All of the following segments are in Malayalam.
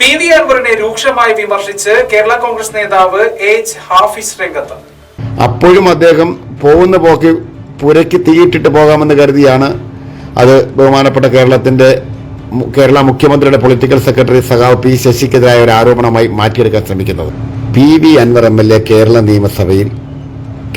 പി വി അൻവറിനെ രൂക്ഷമായി വിമർശിച്ച് കേരള കോൺഗ്രസ് നേതാവ് എച്ച് ഹാഫിസ് രംഗത്ത്. അപ്പോഴും അദ്ദേഹം പോകുന്ന പോക്ക് പുരയ്ക്ക് തീയിട്ടിട്ട് പോകാമെന്ന് കരുതിയാണ്. അത് ബഹുമാനപ്പെട്ട കേരളത്തിന്റെ കേരള മുഖ്യമന്ത്രിയുടെ പൊളിറ്റിക്കൽ സെക്രട്ടറി സഖാവ് പി ശശിക്കെതിരായ ഒരു ആരോപണമായി മാറ്റിയെടുക്കാൻ ശ്രമിക്കുന്നത്. P V Anvar M L A Kerala നിയമസഭയിൽ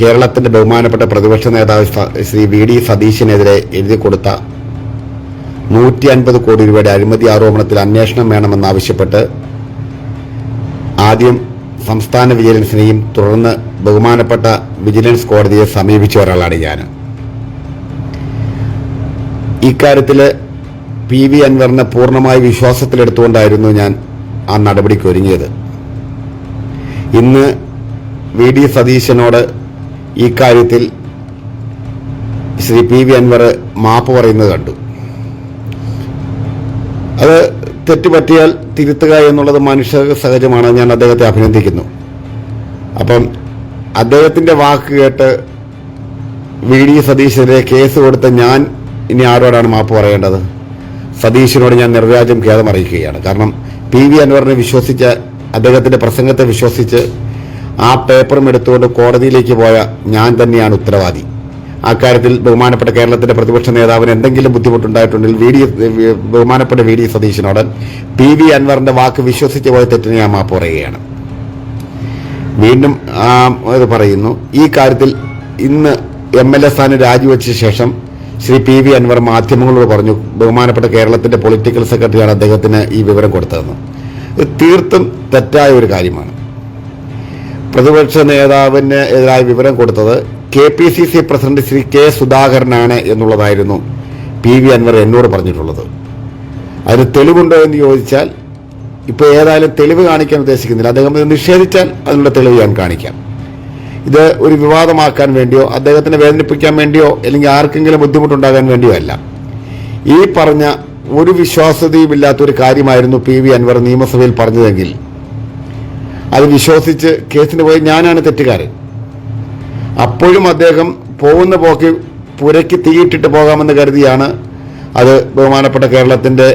കേരളത്തിന്റെ ബഹുമാനപ്പെട്ട പ്രതിപക്ഷ നേതാവ് ശ്രീ വി ഡി സതീശിനെതിരെ എഴുതി കൊടുത്ത നൂറ്റി അൻപത് കോടി രൂപയുടെ അഴിമതി ആരോപണത്തിൽ അന്വേഷണം വേണമെന്നാവശ്യപ്പെട്ട് ആദ്യം സംസ്ഥാന വിജിലൻസിനെയും തുടർന്ന് ബഹുമാനപ്പെട്ട വിജിലൻസ് കോടതിയെ സമീപിച്ച ഒരാളാണ് ഞാൻ. ഇക്കാര്യത്തിൽ പി വി അൻവറിനെ പൂർണമായി വിശ്വാസത്തിലെടുത്തുകൊണ്ടായിരുന്നു ഞാൻ ആ നടപടിക്ക് ഒരുങ്ങിയത്. ഇന്ന് വി ഡി സതീശനോട് ഇക്കാര്യത്തിൽ കാര്യത്തിൽ ശ്രീ പി വി അൻവർ മാപ്പ് പറയുന്നത് കണ്ടു. അത് തെറ്റുപറ്റിയാൽ തിരുത്തുക എന്നുള്ളത് മനുഷ്യ സഹജമാണ്. ഞാൻ അദ്ദേഹത്തെ അഭിനന്ദിക്കുന്നു. അപ്പം അദ്ദേഹത്തിന്റെ വാക്ക് കേട്ട് വി ഡി സതീശിനെതിരെ കേസ് കൊടുത്ത ഞാൻ ഇനി ആരോടാണ് മാപ്പ് പറയേണ്ടത്? സതീശിനോട് ഞാൻ നിർവ്യാജം ഖേദം അറിയിക്കുകയാണ്. കാരണം പി വി അൻവറിനെ വിശ്വസിച്ച അദ്ദേഹത്തിന്റെ പ്രസംഗത്തെ വിശ്വസിച്ച് ആ പേപ്പറും എടുത്തുകൊണ്ട് കോടതിയിലേക്ക് പോയ ഞാൻ തന്നെയാണ് ഉത്തരവാദി. അക്കാര്യത്തിൽ ബഹുമാനപ്പെട്ട കേരളത്തിന്റെ പ്രതിപക്ഷ നേതാവിന് എന്തെങ്കിലും ബുദ്ധിമുട്ടുണ്ടായിട്ടുണ്ടെങ്കിൽ വി ഡി ബഹുമാനപ്പെട്ട വി ഡി സതീശനോട് പി വി അൻവറിന്റെ വാക്ക് വിശ്വസിച്ച് പോയ തെറ്റിന് ഞാൻ മാപ്പ് പറയുകയാണ്. വീണ്ടും ഇത് പറയുന്നു ഈ കാര്യത്തിൽ ഇന്ന് എം എൽ എ സ്ഥാനം രാജിവെച്ച ശേഷം ശ്രീ പി വി അൻവർ മാധ്യമങ്ങളോട് പറഞ്ഞു ബഹുമാനപ്പെട്ട കേരളത്തിന്റെ പൊളിറ്റിക്കൽ സെക്രട്ടറിയാണ് അദ്ദേഹത്തിന് ഈ വിവരം കൊടുത്തതെന്ന്. ഇത് തീർത്തും തെറ്റായ ഒരു കാര്യമാണ്. പ്രതിപക്ഷ നേതാവിന് എതിരായ വിവരം കൊടുത്തത് K P C C president Shri K സുധാകരനാണ് എന്നുള്ളതായിരുന്നു പി വി അൻവർ എന്നോട് പറഞ്ഞിട്ടുള്ളത്. അതിന് തെളിവുണ്ടോ എന്ന് ചോദിച്ചാൽ ഇപ്പോൾ ഏതായാലും തെളിവ് കാണിക്കാൻ ഉദ്ദേശിക്കുന്നില്ല. അദ്ദേഹം ഇത് നിഷേധിച്ചാൽ അതിനുള്ള തെളിവ് ഞാൻ കാണിക്കാം. ഇത് ഒരു വിവാദമാക്കാൻ വേണ്ടിയോ അദ്ദേഹത്തിനെ വേദനിപ്പിക്കാൻ വേണ്ടിയോ അല്ലെങ്കിൽ ആർക്കെങ്കിലും ബുദ്ധിമുട്ടുണ്ടാകാൻ വേണ്ടിയോ അല്ല. ഈ പറഞ്ഞ ഒരു വിശ്വാസ്യതയും ഇല്ലാത്ത ഒരു കാര്യമായിരുന്നു പി വി അൻവർ നിയമസഭയിൽ പറഞ്ഞതെങ്കിൽ അത് വിശ്വസിച്ച് കേസിന് പോയി ഞാനാണ് തെറ്റുകാരൻ. അപ്പോഴും അദ്ദേഹം പോകുന്ന പോക്ക് പുരയ്ക്ക് തീയിട്ടിട്ട് പോകാമെന്ന് കരുതിയാണ് അത് ബഹുമാനപ്പെട്ട കേരളത്തിന്റെ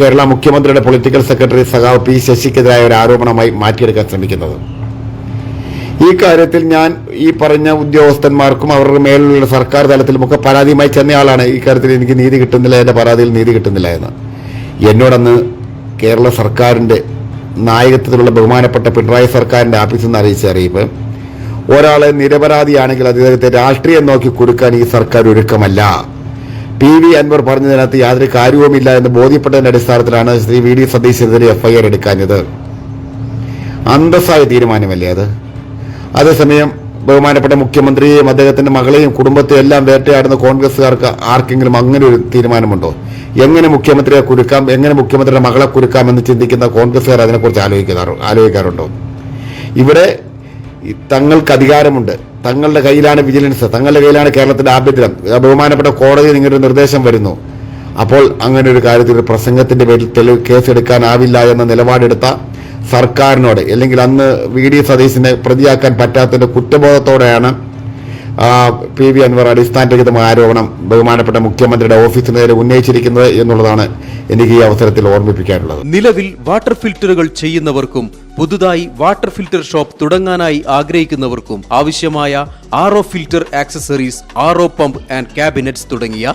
കേരള മുഖ്യമന്ത്രിയുടെ പൊളിറ്റിക്കൽ സെക്രട്ടറി സഖാവ് പി ശശിക്കെതിരായ ഒരു ആരോപണമായി മാറ്റിയെടുക്കാൻ ശ്രമിക്കുന്നത്. ഈ കാര്യത്തിൽ ഞാൻ ഈ പറഞ്ഞ ഉദ്യോഗസ്ഥന്മാർക്കും അവരുടെ മേലുള്ള സർക്കാർ തലത്തിലുമൊക്കെ പരാതിയുമായി ചെന്നയാളാണ് ഈ കാര്യത്തിൽ എനിക്ക് നീതി കിട്ടുന്നില്ല എന്റെ പരാതിയിൽ നീതി കിട്ടുന്നില്ല എന്ന്. എന്നോടന്ന് കേരള സർക്കാരിന്റെ നായകത്വത്തിലുള്ള ബഹുമാനപ്പെട്ട പിണറായി സർക്കാരിന്റെ ആഫീസിൽ നിന്ന് അറിയിച്ച അറിയിപ്പ്. ഒരാളെ നിരപരാധിയാണെങ്കിൽ അദ്ദേഹത്തെ രാഷ്ട്രീയം നോക്കി കൊടുക്കാൻ ഈ സർക്കാർ ഒരുക്കമല്ല. പി വി അൻവർ പറഞ്ഞതിനകത്ത് യാതൊരു കാര്യവുമില്ല എന്ന് ബോധ്യപ്പെട്ടതിന്റെ അടിസ്ഥാനത്തിലാണ് ശ്രീ വി ഡി സതീശനെതിരെ എഫ്ഐആർ എടുക്കാഞ്ഞത്. അന്തസ്സായ തീരുമാനമല്ലേ അത്? അതേസമയം ബഹുമാനപ്പെട്ട മുഖ്യമന്ത്രിയെയും അദ്ദേഹത്തിന്റെ മകളെയും കുടുംബത്തെയും എല്ലാം വേട്ടയാടുന്ന കോൺഗ്രസ്സുകാർക്ക് ആർക്കെങ്കിലും അങ്ങനെ ഒരു തീരുമാനമുണ്ടോ? എങ്ങനെ മുഖ്യമന്ത്രിയെ കുരുക്കാം എങ്ങനെ മുഖ്യമന്ത്രിയുടെ മകളെ കുരുക്കാം എന്ന് ചിന്തിക്കുന്ന കോൺഗ്രസ്സുകാർ അതിനെക്കുറിച്ച് ആലോചിക്കാറു ആലോചിക്കാറുണ്ടോ? ഇവിടെ തങ്ങൾക്ക് അധികാരമുണ്ട്. തങ്ങളുടെ കയ്യിലാണ് വിജിലൻസ്. തങ്ങളുടെ കയ്യിലാണ് കേരളത്തിന്റെ ആഭ്യന്തരം. ബഹുമാനപ്പെട്ട കോടതി നിങ്ങളുടെ നിർദ്ദേശം വരുന്നു. അപ്പോൾ അങ്ങനെ ഒരു കാര്യത്തിൽ ഒരു പ്രസംഗത്തിന്റെ പേരിൽ തെളിവ് കേസെടുക്കാനാവില്ല എന്ന നിലപാടെടുത്ത സർക്കാരിനോട് അല്ലെങ്കിൽ അന്ന് വി ഡി സതീശിനെ പ്രതിയാക്കാൻ പറ്റാത്തതിന്റെ കുറ്റബോധത്തോടെയാണ് പി വി അൻവർ അടിസ്ഥാനരഹിതമായ ആരോപണം ബഹുമാനപ്പെട്ട മുഖ്യമന്ത്രിയുടെ ഓഫീസിന് നേരെ ഉന്നയിച്ചിരിക്കുന്നത് എന്നുള്ളതാണ് എനിക്ക് ഈ അവസരത്തിൽ ഓർമ്മിപ്പിക്കാനുള്ളത്. നിലവിൽ വാട്ടർ ഫിൽറ്ററുകൾ ചെയ്യുന്നവർക്കും പുതുതായി വാട്ടർ ഫിൽറ്റർ ഷോപ്പ് തുടങ്ങാനായി ആഗ്രഹിക്കുന്നവർക്കും ആവശ്യമായ R filter accessories R pump and cabinets തുടങ്ങിയ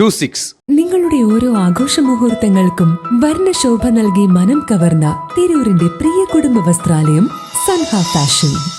two six നിങ്ങളുടെ ഓരോ ആഘോഷ മുഹൂർത്തങ്ങൾക്കും വർണശോഭ നൽകി മനം കവർന്ന തിരൂരിന്റെ പ്രിയ കുടുംബ വസ്ത്രാലയം സൻഹ ഫാഷൻ.